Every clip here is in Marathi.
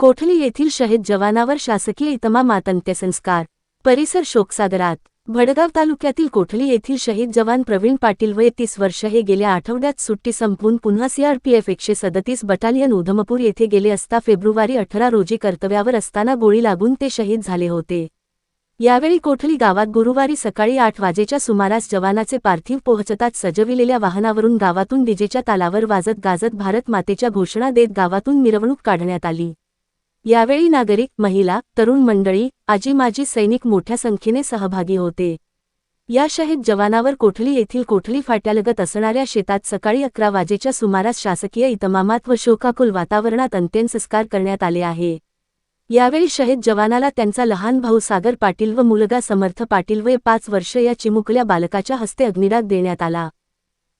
कोठली येथील शहीद जवानावर शासकीय इतमाम अंत्यसंस्कार परिसर शोकसागरात भडगाव तालुक्यातील कोठली येथील शहीद जवान प्रवीण पाटील वय तीस वर्ष हे गेल्या आठवड्यात सुट्टी संपवून पुन्हा सीआरपीएफ एकशे सदतीस बटालियन उधमपूर येथे गेले असता फेब्रुवारी अठरा रोजी कर्तव्यावर असताना गोळी लागून ते शहीद झाले होते. यावेळी कोठली गावात गुरुवारी सकाळी आठ वाजेच्या सुमारास जवानाचे पार्थिव पोहोचताच सजविलेल्या वाहनावरून गावातून डीजेच्या तालावर वाजत गाजत भारत मातेच्या घोषणा देत गावातून मिरवणूक काढण्यात आली. यावेळी नागरिक महिला तरुण मंडळी आजी माजी सैनिक मोठ्या संख्येने सहभागी होते. या शहीद जवानावर कोठली येथील कोठली फाट्यालगत असणाऱ्या शेतात सकाळी अकरा वाजेच्या सुमारास शासकीय इतमामात व शोकाकुल वातावरणात अंत्यसंस्कार करण्यात आले आहे. यावेळी शहीद जवानाला त्यांचा लहान भाऊ सागर पाटील व मुलगा समर्थ पाटील वय पाच वर्ष या चिमुकल्या बालकाच्या हस्ते अग्निडाग देण्यात आला.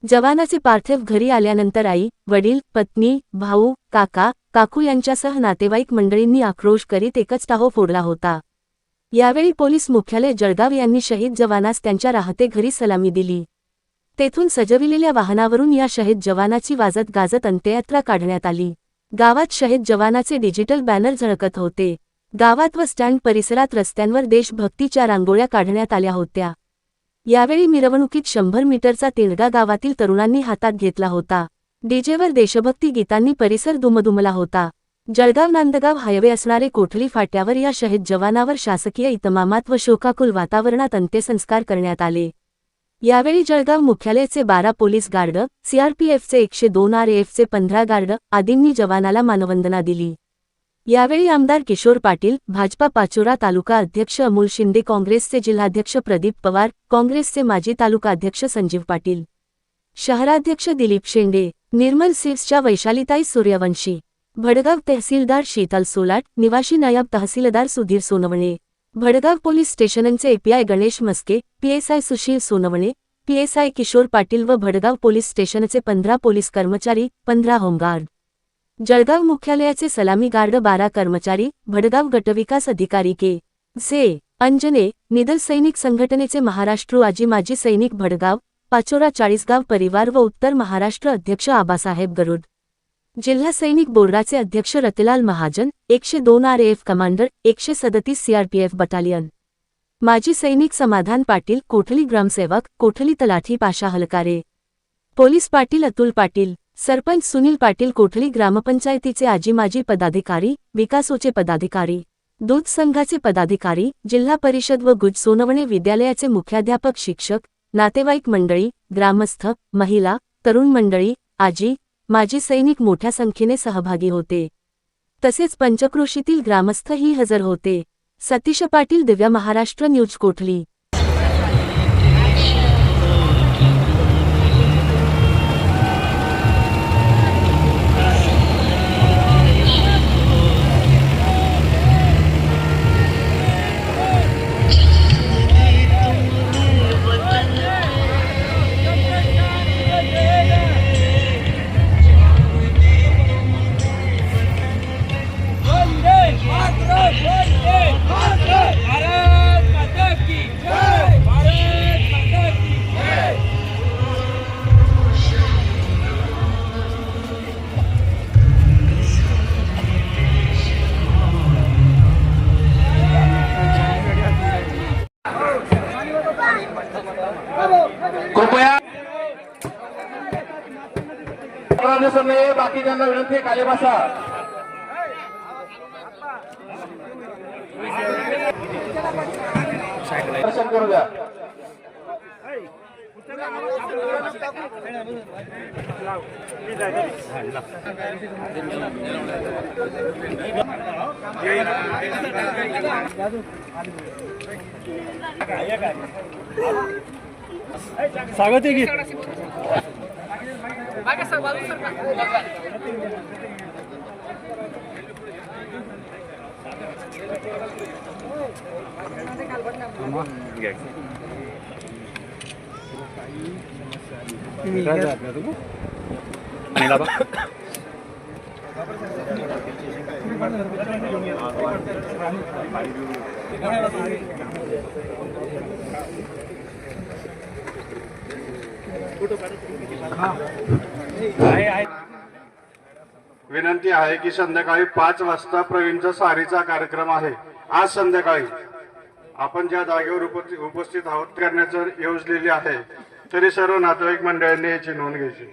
जवानाचे पार्थिव घरी आल्यानंतर आई वडील पत्नी भाऊ काका काकू यांच्यासह नातेवाईक मंडळींनी आक्रोश करीत एकच टाहो फोडला होता. यावेळी पोलीस मुख्यालय जळगाव यांनी शहीद जवानास त्यांच्या राहते घरी सलामी दिली. तेथून सजविलेल्या वाहनावरून या शहीद जवानाची वाजत गाजत अंत्ययात्रा काढण्यात आली. गावात शहीद जवानाचे डिजिटल बॅनर झळकत होते. गावात व स्टँड परिसरात रस्त्यांवर देशभक्तीच्या रांगोळ्या काढण्यात आल्या होत्या. यावेळी मिरवणुकीत शंभर मीटरचा तिळगा गावातील तरुणांनी हातात घेतला होता. डीजेवर देशभक्ती गीतांनी परिसर दुमदुमला होता. जळगाव नांदगाव हायवे असणारे कोठली फाट्यावर या शहीद जवानावर शासकीय इतमामात व शोकाकुल वातावरणात अंत्यसंस्कार करण्यात आले. यावेळी जळगाव मुख्यालयाचे बारा पोलीस गार्ड सीआरपीएफचे एकशे दोन आर एफचे पंधरा गार्ड आदींनी जवानाला मानवंदना दिली. यावेळी आमदार किशोर पाटील भाजपा पाचोरा तालुका अध्यक्ष अमोल शिंदे काँग्रेसचे जिल्हाध्यक्ष प्रदीप पवार काँग्रेसचे माजी तालुका अध्यक्ष संजीव पाटील. शहराध्यक्ष दिलीप शेंडे निर्मल सिव्सच्या वैशालीताई सूर्यवंशी भडगाव तहसीलदार शीतल सोलाट निवासी नायब तहसीलदार सुधीर सोनवणे भडगाव पोलीस स्टेशनचे API Ganesh Maske PSI Sushil Sonawane PSI Kishor Patil व भडगाव पोलीस स्टेशनचे पंधरा पोलीस कर्मचारी पंधरा होमगार्ड. जळगाव मुख्यालयाचे सलामी गार्ड बारा कर्मचारी भडगाव गटविकास अधिकारी के. झे. अंजने निदल सैनिक संघटनेचे महाराष्ट्र आजी माजी सैनिक भडगाव पाचोरा चाळीसगाव परिवार व उत्तर महाराष्ट्र अध्यक्ष आबासाहेब गरुड. जिल्हा सैनिक बोर्डाचे अध्यक्ष रतिलाल महाजन एकशे दोन आर एफ कमांडर एकशे सदतीस सीआरपीएफ बटालियन. माजी सैनिक समाधान पाटील कोठली ग्रामसेवक कोठली तलाठी पाशा हलकारे. पोलीस पाटील अतुल पाटील सरपंच सुनील पाटील कोठली ग्रामपंचायतीचे आजी माजी पदाधिकारी विकासोचे पदाधिकारी. दूध संघाचे पदाधिकारी जिल्हा परिषद व गुज सोनवणे विद्यालयाचे मुख्याध्यापक शिक्षक नातेवाईक मंडळी ग्रामस्थ महिला तरुण मंडळी आजी माजी सैनिक मोठ्या संख्येने सहभागी होते. तसेच पंचक्रोशीतील ग्रामस्थही हजर होते. सतीश पाटील दिव्या महाराष्ट्र न्यूज कोठली. कृपया दिसत बाकीच्यांना विनंती आहे, खाली बसा दर्शन करू द्या स्वागत आहे की? आणि दादा आहे आहे विनंती आहे की संध्याकाळी पाच वाजता प्रवीणचा सारीचा कार्यक्रम आहे. आज संध्याकाळी आपण ज्या जागेवर उपस्थित उपस्थित आहोत करण्याचं योजलेली आहे. तरी सर्व नातेवाईक मंडळांनी याची नोंद घ्यायची.